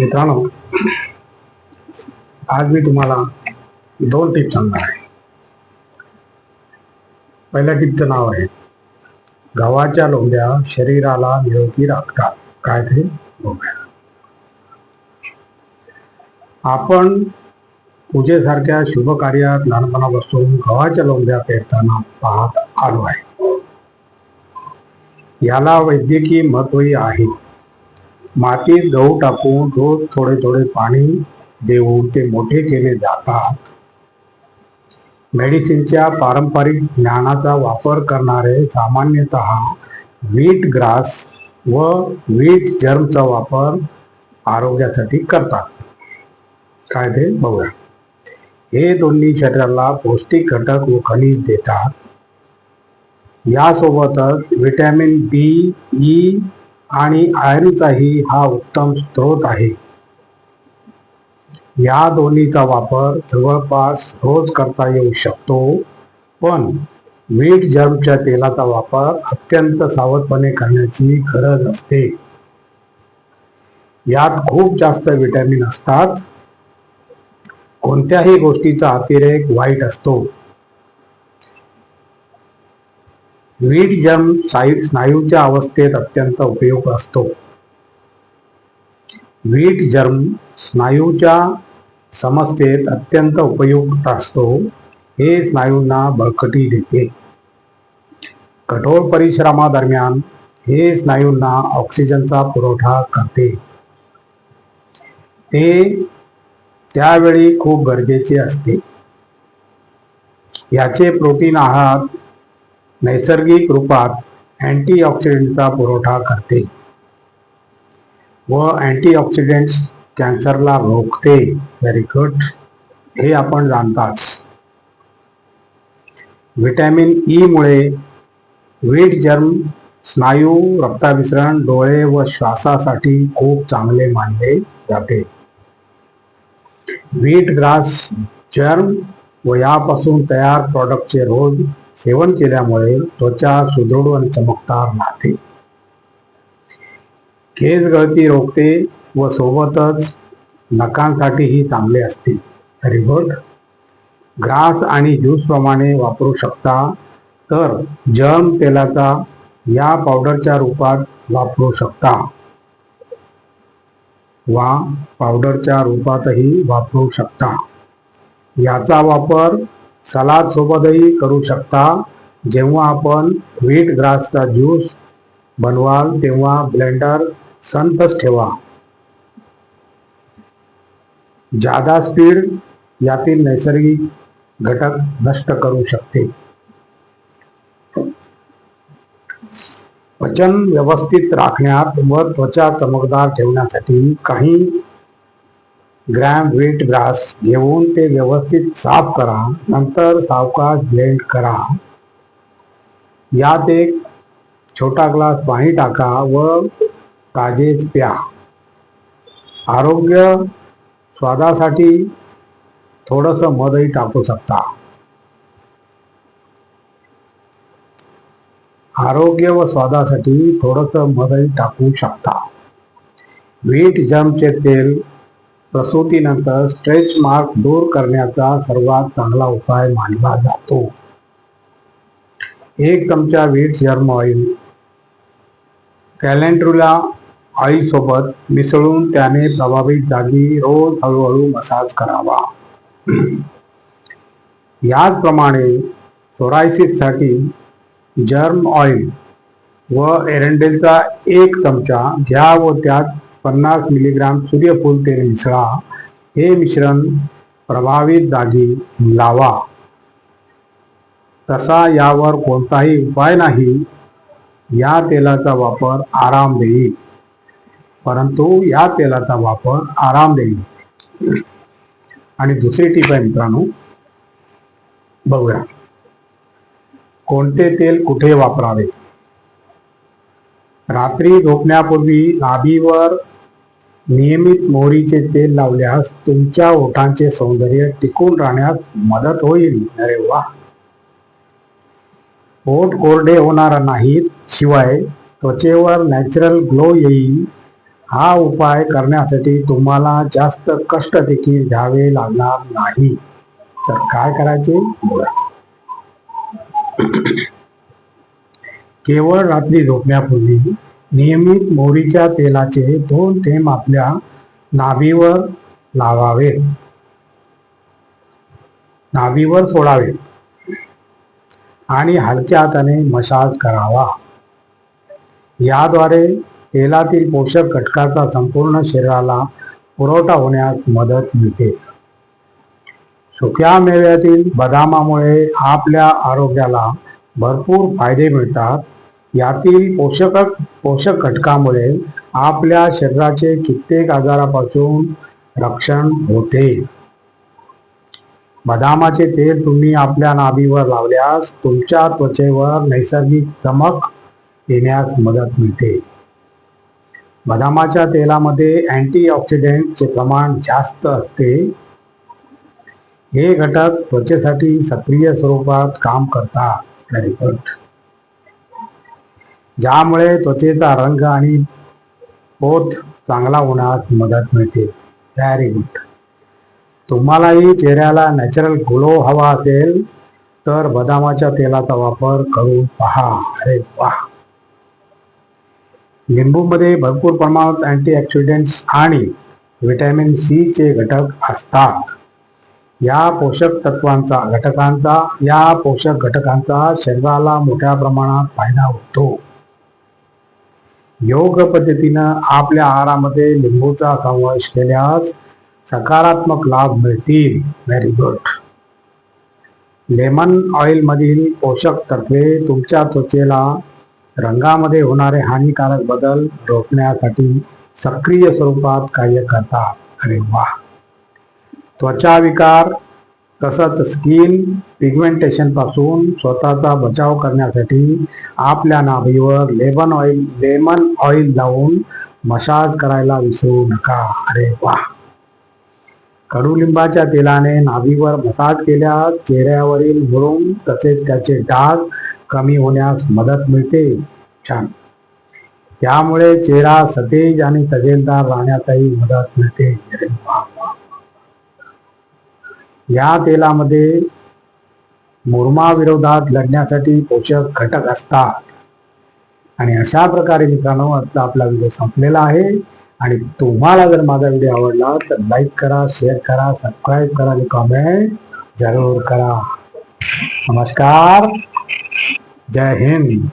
मित्रांनो आज मी तुम्हाला दोन टिप सांगणार आहे. पहिल्या टिपचं नाव आहे गव्हाच्या लोंब्या शरीराला निरोगी राखतात. काय ते लोंब्या आपण पूजेसारख्या शुभ कार्यात लहानपणापासून गव्हाच्या लोंब्या पेरताना पाहत आलो आहे. याला वैद्यकीय महत्वही आहे. मातीत गहू टाकून रोज थोडे थोडे पाणी देऊन ते मोठे केले जातात. मेडिसिनच्या पारंपरिक ज्ञानाचा वापर करणारे सामान्यतः व्हीट ग्रास व व्हीट जर्मचा वापर आरोग्यासाठी करतात. काय ते बघूया. हे दोन्ही शरीराला पौष्टिक घटक व खनिज देतात. यासोबतच व्हिटॅमिन बी ई आणि आयर्नचाही हा उत्तम स्रोत आहे. या दोन्हीचा वापर जवळपास रोज करता येऊ शकतो पण मीठ जर्मच्या तेलाचा वापर अत्यंत सावधपणे करण्याची गरज असते. यात खूप जास्त विटॅमिन असतात. कोणत्याही गोष्टीचा अतिरेक वाईट असतो. वीट जर्म स्नायूच्या अवस्थेत अत्यंत उपयोग असतो. वीट जर्म स्नायूच्या समस्येत अत्यंत उपयुक्त असतो. हे स्नायूंना बळकटी देते. कठोर परिश्रमादरम्यान हे स्नायूंना ऑक्सिजनचा पुरवठा करते. ते त्यावेळी खूप गरजेचे असते. याचे प्रोटीन आहार नैसर्गिक रूपात अँटीऑक्सिडंटचा पुरवठा करते व अँटीऑक्सिडंट्स कॅन्सरला रोखते. व्हेरी गुड हे आपण जाणताच. व्हिटॅमिन ई मुळे वीट जर्म स्नायू रक्ताभिसरण डोळे व श्वासासाठी खूप चांगले मानले जाते. वीट ग्रास जर्म व यापासून तयार प्रॉडक्टचे रोज सेवन केल्यामुळे त्वचा सुदृढ आणि चमकदार राहते केस गळती रोखते व सोबतच नखांसाठीही चांगले असते. व्हेरी ग्रास आणि ज्यूस प्रमाणे वापरू शकता तर जर्म तेलाचा या पावडरच्या रूपात वापरू शकता. वा पावडरच्या रूपातही वापरू शकता. याचा वापर सलाद सोबतही करू शकता. जेव्हा आपण व्हीट ग्रासचा ज्यूस बनवाल तेव्हा ब्लेंडर संतच ठेवा. जादा स्पीड यातील नैसर्गिक घटक नष्ट करू शकते. पचन व्यवस्थित राखण्यात व त्वचा चमकदार ठेवण्यासाठी काही ग्रॅम व्हीट ग्रास घेऊन ते व्यवस्थित साफ करा. नंतर सावकाश ब्लेंड करा. यात एक छोटा ग्लास पाणी टाका व ताजेच प्या. आरोग्य स्वादासाठी थोडंसं मधही टाकू शकता. आरोग्य व स्वादासाठी थोडंसं मधही टाकू शकता. व्हीट जमचे तेल प्रसूतीनंतर स्ट्रेच मार्क दूर करण्याचा सर्वात चांगला उपाय मानला जातो. एक चमचा व्हीट जर्म ऑइल. कॅलेंड्रुला ऑइलसोबत मिसळून त्याने प्रभावित जागी रोज हळूहळू मसाज करावा. याचप्रमाणे सोरायसिससाठी जर्म ऑइल व एरंडेलचा एक चमचा घ्या व त्यात पन्नास मिलीग्राम सूर्यफूल तेल मिसळा हे मिश्रण प्रभावित जागी लावा. तसा यावर कोणताही उपाय नाही. या तेलाचा वापर आराम देईल परंतु या तेलाचा वापर आराम देईल आणि दुसरी टीप आहे मित्रांनो बघूया. कोणते तेल कुठे वापरावे? रात्री झोपण्यापूर्वी नाभीवर नियमित मोहरीचे तेल लावल्यास तुमच्या ओठांचे सौंदर्य टिकून राहण्यास मदत होईल. अरे वा. ओठ कोरडे होणार नाहीत शिवाय त्वचेवर नॅचरल ग्लो येईल. हा उपाय करण्यासाठी तुम्हाला जास्त कष्ट देखील घ्यावे लागणार नाही. तर काय करायचे? केवळ रात्री झोपण्यापूर्वी नियमित मोहरीच्या तेलाचे दोन थेंब आपल्या नाभीवर लावावे नाभीवर सोडावे आणि हलक्या हाताने मसाज करावा. याद्वारे तेलातील पोषक घटकाचा संपूर्ण शरीराला पुरवठा होण्यास मदत मिळते. सुक्या मेव्यातील बदामामुळे आपल्या आरोग्याला भरपूर फायदे मिळतात. यातील पोषक पोषक घटकामुळे आपल्या शरीराचे कित्येक आजारापासून रक्षण होते. बदामाचे तेल तुम्ही आपल्या नाभीवर लावल्यास तुमच्या त्वचेवर नैसर्गिक चमक येण्यास मदत मिळते. बदामाच्या तेलामध्ये अँटीऑक्सिडेंटचे प्रमाण जास्त असते. हे घटक त्वचेसाठी सक्रिय स्वरूपात काम करतात. ज्यामुळे त्वचेचा रंग आणि पोत चांगला होण्यास मदत मिळते. व्हेरी गुड तुम्हालाही चेहऱ्याला नॅचरल ग्लो हवा असेल तर बदामाच्या तेलाचा वापर करून पहा. अरे वा लिंबूमध्ये भरपूर प्रमाणात अँटीऑक्सिडंट्स आणि व्हिटॅमिन सी चे घटक असतात. या पोषक तत्वांचा घटकांचा या पोषक घटकांचा शरीराला मोठ्या प्रमाणात फायदा होतो. योग पद्धतीनं आपल्या आहारामध्ये लिंबूचा समावेश केल्यास सकारात्मक लाभ मिळतील. व्हेरी गुड लेमन ऑइल मधील पोषक तत्वे तुमच्या त्वचेला रंगामध्ये होणारे हानिकारक बदल रोखण्यासाठी सक्रिय स्वरूपात कार्य करतात. अरे वा. त्वचा विकार तसंच स्किन पिगमेंटेशनपासून स्वतःचा बचाव करण्यासाठी आपल्या नाभीवर लेमन ऑइल लेमन ऑइल लावून मसाज करायला विसरू नका. अरे वा. कडुलिंबाच्या तेलाने नाभीवर मसाज केल्यास चेहऱ्यावरील मुरुम तसेच त्याचे डाग कमी होण्यास मदत मिळते. छान. त्यामुळे चेहरा सतेज आणि तजेलदार राहण्यासही मदत मिळते. अरे वा. या तेलामध्ये मुरमाविरोधात लढण्यासाठी पोषक घटक असतात. आणि अशा प्रकारे मित्रांनो आजचा आपला व्हिडिओ संपलेला आहे. आणि तुम्हाला जर माझा व्हिडिओ आवडला तर लाईक करा शेअर करा सबस्क्राईब करा आणि कॉमेंट जरूर करा. नमस्कार. जय हिंद.